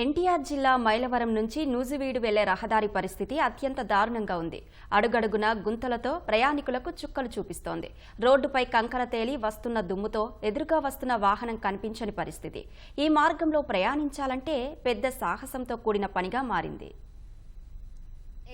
ఎన్టీఆర్ జిల్లా మైలవరం నుంచి నూజివీడు వెళ్ళే రహదారి పరిస్థితి అత్యంత దారుణంగా ఉంది. అడుగడుగున గుంతలతో ప్రయాణికులకు చుక్కలు చూపిస్తోంది. రోడ్డుపై కంకర తేలి వస్తున్న దుమ్ముతో ఎదురుగా వస్తున్న వాహనం కనిపించని పరిస్థితి. ఈ మార్గంలో ప్రయాణించాలంటే పెద్ద సాహసంతో కూడిన పనిగా మారింది.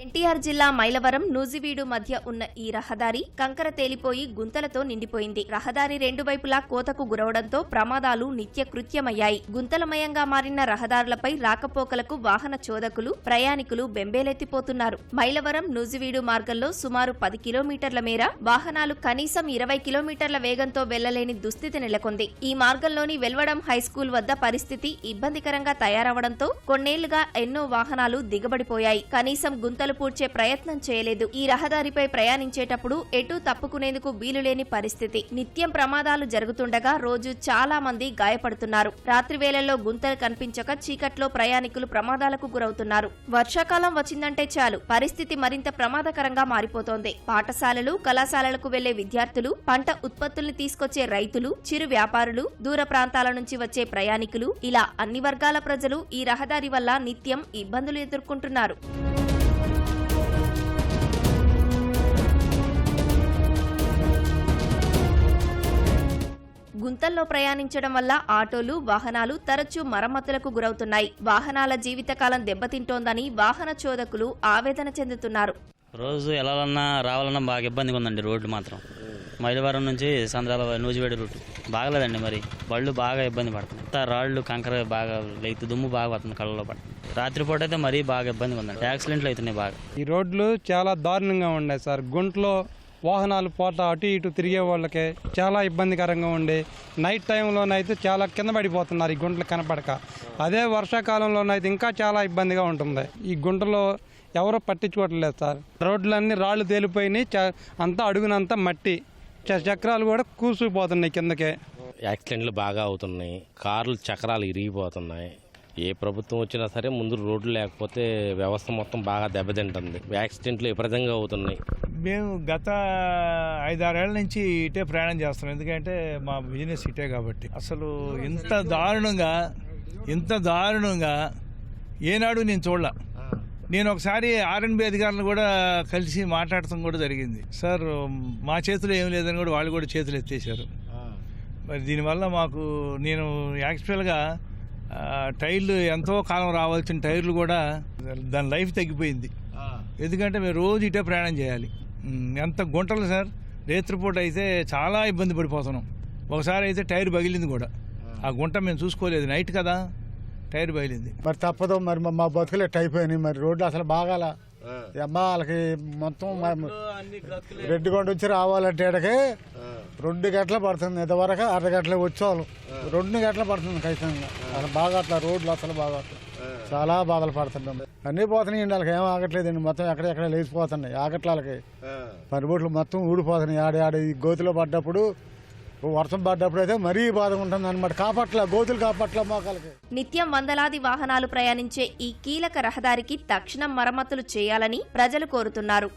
ఎన్టీఆర్ జిల్లా మైలవరం నూజివీడు మధ్య ఉన్న ఈ రహదారి కంకర తేలిపోయి గుంతలతో నిండిపోయింది. రహదారి రెండు వైపులా కోతకు గురవడంతో ప్రమాదాలు నిత్యకృత్యమయ్యాయి. గుంతలమయంగా మారిన రహదారులపై రాకపోకలకు వాహన చోదకులు ప్రయాణికులు బెంబేలెత్తిపోతున్నారు. మైలవరం నూజివీడు మార్గంలో సుమారు పది కిలోమీటర్ల మేర వాహనాలు కనీసం ఇరవై కిలోమీటర్ల వేగంతో వెళ్ళలేని దుస్థితి నెలకొంది. ఈ మార్గంలోని వెల్వడం హైస్కూల్ వద్ద పరిస్థితి ఇబ్బందికరంగా తయారవడంతో కొన్నేళ్ళుగా ఎన్నో వాహనాలు దిగబడిపోయాయి. కనీసం గుంత పూడ్చే ప్రయత్నం చేయలేదు. ఈ రహదారిపై ప్రయాణించేటప్పుడు ఎటు తప్పుకునేందుకు వీలు లేని పరిస్థితి. నిత్యం ప్రమాదాలు జరుగుతుండగా రోజు చాలా మంది గాయపడుతున్నారు. రాత్రి వేళల్లో గుంతలు కనిపించక చీకట్లో ప్రయాణికులు ప్రమాదాలకు గురవుతున్నారు. వర్షాకాలం వచ్చిందంటే చాలు. పరిస్థితి మరింత ప్రమాదకరంగా మారిపోతోంది. పాఠశాలలు కళాశాలలకు వెళ్ళే విద్యార్థులు పంట ఉత్పత్తుల్ని తీసుకొచ్చే రైతులు చిరు వ్యాపారులు దూర ప్రాంతాల నుంచి వచ్చే ప్రయాణికులు ఇలా అన్ని వర్గాల ప్రజలు ఈ రహదారి వల్ల నిత్యం ఇబ్బందులు ఎదుర్కొంటున్నారు. గుంతల్లో ప్రయాణించడం వల్ల ఆటోలు వాహనాలు తరచూ మరమ్మతులకు గురవుతున్నాయి. వాహనాల జీవితకాలం దెబ్బతింటోందని వాహన చోదకులు ఆవేదన చెందుతున్నారు. రోజు వెళ్ళాలన్నా రావాలన్నా బాగా ఇబ్బందిగా ఉందండి రోడ్లు మాత్రం. మైలవరం నుంచి సంద్రాల నూజివేడి రూట్. బాగలేదండి మరి. బళ్ళు బాగా ఇబ్బంది పడుతున్నాయి. అంతా రాళ్ళు కంకర బాగా లైతు దుమ్ము బాగా పడుతుంది కళ్ళలో పడుతుంది రాత్రిపూట అయితే మరీ బాగా ఇబ్బందిగా ఉందండి. యాక్సిడెంట్లు అవుతున్నాయి బాగా. ఈ రోడ్లు చాలా దారుణంగా ఉన్నాయి సార్. గుంట్లో వాహనాలు పోట అటు ఇటు తిరిగే వాళ్ళకి చాలా ఇబ్బందికరంగా ఉండే. నైట్ టైంలోనైతే చాలా కింద పడిపోతున్నారు ఈ గుంటలు కనపడక. అదే వర్షాకాలంలోనైతే ఇంకా చాలా ఇబ్బందిగా ఉంటుంది. ఈ గుంటలో ఎవరో పట్టించుకోవట్లేదు సార్. రోడ్లన్నీ రాళ్ళు తేలిపోయినాయి. చ- అంతా అడుగునంతా మట్టి. చ- చక్రాలు కూడా కూసుకుపోతున్నాయి కిందకే. యాక్సిడెంట్లు బాగా అవుతున్నాయి. కార్లు చక్రాలు ఇరిగిపోతున్నాయి. ఏ ప్రభుత్వం వచ్చినా సరే ముందు రోడ్లు లేకపోతే వ్యవస్థ మొత్తం బాగా దెబ్బతింటుంది. యాక్సిడెంట్లు విపరీతంగా అవుతున్నాయి. మేము గత ఐదారేళ్ళ నుంచి ఇటే ప్రయాణం చేస్తున్నాం. ఎందుకంటే మా బిజినెస్ ఇటే కాబట్టి. అసలు ఇంత దారుణంగా ఇంత దారుణంగా ఏనాడు నేను చూడలా. నేను ఒకసారి ఆర్ఎన్బి అధికారులను కూడా కలిసి మాట్లాడటం కూడా జరిగింది. సార్ మా చేతిలో ఏం లేదని కూడా వాళ్ళు కూడా చేతులు ఎత్తేసారు మరి దీనివల్ల మాకు నేను యాక్చువల్గా టైర్లు ఎంతో కాలం రావాల్సిన టైర్లు కూడా దాని లైఫ్ తగ్గిపోయింది. ఎందుకంటే మేము రోజు ఇటే ప్రయాణం చేయాలి. ఎంత గుంటలు సార్? రేత్రిపూట అయితే చాలా ఇబ్బంది పడిపోతున్నాం. ఒకసారి అయితే టైర్ పగిలింది కూడా. ఆ. గుంట మేము చూసుకోలేదు. నైట్ కదా టైర్ పగిలింది. మరి తప్పదు. మరి మా- బతుకులు ఎట్ట అయిపోయినాయి మరి రోడ్లు అసలు బాగాల? అమ్మ వాళ్ళకి మొత్తం రెడ్డిగొండ వచ్చి రావాలంటే ఈడకి రెండు గంటలు పడుతుంది. ఇంతవరకు అర్ధ గంటలు వచ్చేవాళ్ళు. రెండు గంటలు పడుతుంది ఖచ్చితంగా. అసలు బాగా అట్లా రోడ్లు అసలు బాగా అట్లా. చాలా బాధలు పడుతున్నాం అన్నీ పోతున్నాయి వాళ్ళకి ఏం ఆగట్లేదండి. మొత్తం ఎక్కడెక్కడ లేచిపోతున్నాయి. ఆగట్ల వాళ్ళకి పనిబొట్లు మొత్తం ఊడిపోతున్నాయి. ఆడ ఆడ ఈ గోతులో పడ్డప్పుడు వర్షం పడ్డప్పుడు అయితే మరీ బాధగా ఉంటుంది అనమాట కాపట్ల గోతులు కాపట్ల మోకాలకి. నిత్యం వందలాది వాహనాలు ప్రయాణించే ఈ కీలక రహదారికి తక్షణం మరమ్మతులు చేయాలని ప్రజలు కోరుతున్నారు.